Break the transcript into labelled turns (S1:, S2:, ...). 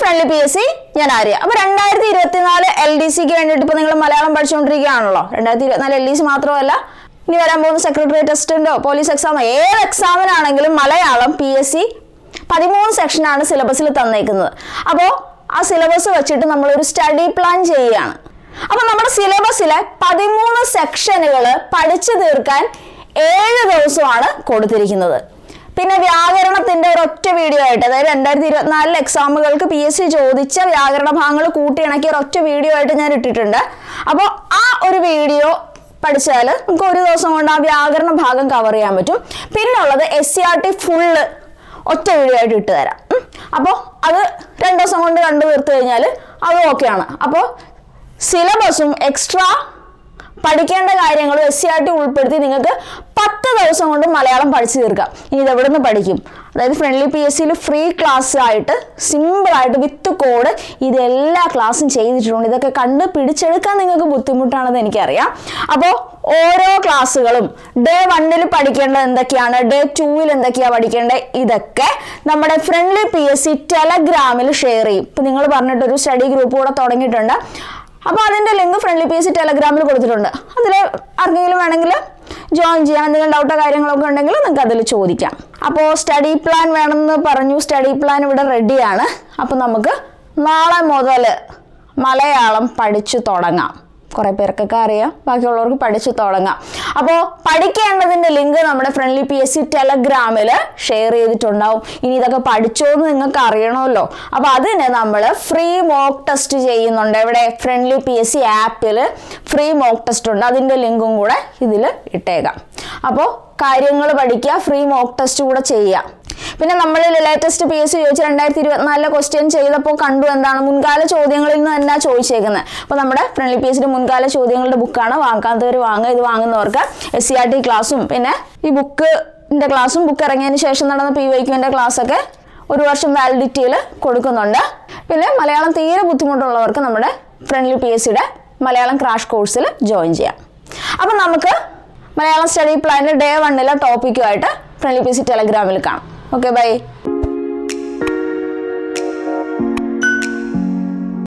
S1: Friendly P S C ഞാൻ ആര്യ. അപ്പൊ രണ്ടായിരത്തി ഇരുപത്തിനാല് എൽ ഡി സിക്ക് വേണ്ടിയിട്ട് ഇപ്പൊ നിങ്ങൾ മലയാളം പഠിച്ചുകൊണ്ടിരിക്കുകയാണല്ലോ രണ്ടായിരത്തി ഇരുപത്തിനാല് എൽ ഡി സി മാത്രമല്ല ഇനി വരാൻ പോകുന്ന സെക്രട്ടറി ടെസ്റ്റിന്റോ പോലീസ് എക്സാമോ ഏത് എക്സാമിനാണെങ്കിലും മലയാളം പി എസ് സി പതിമൂന്ന് സെക്ഷനാണ് സിലബസിൽ തന്നേക്കുന്നത്. അപ്പോൾ ആ സിലബസ് വെച്ചിട്ട് നമ്മൾ ഒരു സ്റ്റഡി പ്ലാൻ ചെയ്യുകയാണ്. അപ്പൊ നമ്മുടെ സിലബസിലെ പതിമൂന്ന് സെക്ഷനുകൾ പഠിച്ചു തീർക്കാൻ ഏഴ് ദിവസമാണ് കൊടുത്തിരിക്കുന്നത്. പിന്നെ വ്യാകരണത്തിന്റെ ഒരൊറ്റ വീഡിയോ ആയിട്ട് അതായത് രണ്ടായിരത്തി ഇരുപത്തിനാലിൽ എക്സാമുകൾക്ക് പി എസ് സി ചോദിച്ച വ്യാകരണ ഭാഗങ്ങൾ കൂട്ടിയിണക്കിയ ഒരൊറ്റ വീഡിയോ ആയിട്ട് ഞാൻ ഇട്ടിട്ടുണ്ട്. അപ്പോൾ ആ ഒരു വീഡിയോ പഠിച്ചാൽ നമുക്ക് ഒരു ദിവസം കൊണ്ട് ആ വ്യാകരണ ഭാഗം കവർ ചെയ്യാൻ പറ്റും. പിന്നുള്ളത് S C R T full ഒറ്റ വീഡിയോ ആയിട്ട് ഇട്ട് തരാം. അപ്പോൾ അത് രണ്ട് ദിവസം കൊണ്ട് കണ്ടു തീർത്ത് കഴിഞ്ഞാൽ അത് ഓക്കെയാണ് അപ്പോൾ സിലബസും എക്സ്ട്രാ പഠിക്കേണ്ട കാര്യങ്ങൾ എസ് സി ആർ ടി ഉൾപ്പെടുത്തി നിങ്ങൾക്ക് പത്ത് ദിവസം കൊണ്ട് മലയാളം പഠിച്ചു തീർക്കാം. ഇനി ഇത് എവിടെ നിന്ന് പഠിക്കും? അതായത് ഫ്രണ്ട്ലി പി എസ് സിയിൽ ഫ്രീ ക്ലാസ് ആയിട്ട് സിമ്പിളായിട്ട് വിത്ത് കോഡ് ഇതെല്ലാ ക്ലാസ്സും ചെയ്തിട്ടുണ്ട്. ഇതൊക്കെ കണ്ട് പിടിച്ചെടുക്കാൻ നിങ്ങൾക്ക് ബുദ്ധിമുട്ടാണെന്ന് എനിക്കറിയാം. അപ്പോൾ ഓരോ ക്ലാസ്സുകളും ഡേ വണ്ണിൽ പഠിക്കേണ്ടത് എന്തൊക്കെയാണ്? ഡേ ടൂവിൽ എന്തൊക്കെയാണ് പഠിക്കേണ്ടത്? ഇതൊക്കെ നമ്മുടെ ഫ്രണ്ട്ലി പി എസ് സി ടെലഗ്രാമിൽ ഷെയർ ചെയ്യും. ഇപ്പം നിങ്ങൾ പറഞ്ഞിട്ടൊരു സ്റ്റഡി ഗ്രൂപ്പ് കൂടെ തുടങ്ങിയിട്ടുണ്ട്. അപ്പോൾ അതിന്റെ ലിങ്ക് ഫ്രണ്ട്ലി പി എസ് ടെലഗ്രാമിൽ കൊടുത്തിട്ടുണ്ട്. അതിൽ ആർക്കെങ്കിലും വേണമെങ്കിൽ ജോയിൻ ചെയ്യാൻ എന്തെങ്കിലും ഡൗട്ടോ കാര്യങ്ങളൊക്കെ ഉണ്ടെങ്കിൽ നിങ്ങൾക്ക് അതിൽ ചോദിക്കാം. അപ്പോൾ സ്റ്റഡി പ്ലാൻ വേണമെന്ന് പറഞ്ഞു. സ്റ്റഡി പ്ലാൻ ഇവിടെ റെഡിയാണ് അപ്പോൾ നമുക്ക് നാളെ മുതൽ മലയാളം പഠിച്ചു തുടങ്ങാം. കുറേ പേർക്കൊക്കെ അറിയാം. ബാക്കിയുള്ളവർക്ക് പഠിച്ചു തുടങ്ങാം. അപ്പോൾ പഠിക്കേണ്ടതിന്റെ ലിങ്ക് നമ്മുടെ ഫ്രണ്ട്ലി പി എസ് സി ടെലഗ്രാമിൽ ഷെയർ ചെയ്തിട്ടുണ്ടാവും. ഇനി ഇതൊക്കെ പഠിച്ചോ എന്ന് നിങ്ങൾക്ക് അറിയണമല്ലോ. അപ്പോൾ അതിന് നമ്മൾ ഫ്രീ മോക്ക് ടെസ്റ്റ് ചെയ്യുന്നുണ്ട്. ഇവിടെ ഫ്രണ്ട്ലി പി എസ് സി ആപ്പിൽ ഫ്രീ മോക്ക് ടെസ്റ്റ് ഉണ്ട്. അതിന്റെ ലിങ്കും കൂടെ ഇതിൽ ഇട്ടേക്കാം. അപ്പോൾ കാര്യങ്ങൾ പഠിക്കുക ഫ്രീ മോക്ക് ടെസ്റ്റ് കൂടെ ചെയ്യുക. പിന്നെ നമ്മൾ ലേറ്റസ്റ്റ് പി എസ് സി ചോദിച്ച രണ്ടായിരത്തി ഇരുപത്തിനാലിലെ ക്വസ്റ്റ്യൻ ചെയ്തപ്പോൾ കണ്ടു എന്താണ്? മുൻകാല ചോദ്യങ്ങളിൽ നിന്ന് തന്നെ ചോദിച്ചേക്കുന്നത് അപ്പോൾ നമ്മുടെ ഫ്രണ്ട്ലി പി എസ് സിയുടെ മുൻകാല ചോദ്യങ്ങളുടെ ബുക്കാണ് വാങ്ങാത്തവർ വാങ്ങുക. ഇത് വാങ്ങുന്നവർക്ക് എസ് സി ആർ ടി ക്ലാസ്സും പിന്നെ ഈ ബുക്ക് ക്ലാസ്സും ബുക്ക് ഇറങ്ങിയതിന് ശേഷം നടന്ന പി വൈ ക്യുവിന്റെ ക്ലാസ്സൊക്കെ ഒരു വർഷം വാലിഡിറ്റിയിൽ കൊടുക്കുന്നുണ്ട്. പിന്നെ മലയാളം തീരെ ബുദ്ധിമുട്ടുള്ളവർക്ക് നമ്മുടെ ഫ്രണ്ട്ലി പി എസ് സിയുടെ മലയാളം ക്രാഷ് കോഴ്സിൽ ജോയിൻ ചെയ്യാം. അപ്പം നമുക്ക് മലയാളം സ്റ്റഡി പ്ലാനിന്റെ ഡേ വണ്ണിലെ ടോപ്പിക്കുമായിട്ട് ഫ്രണ്ട്ലി പി സി ടെലഗ്രാമിൽ കാണാം. Okay bye.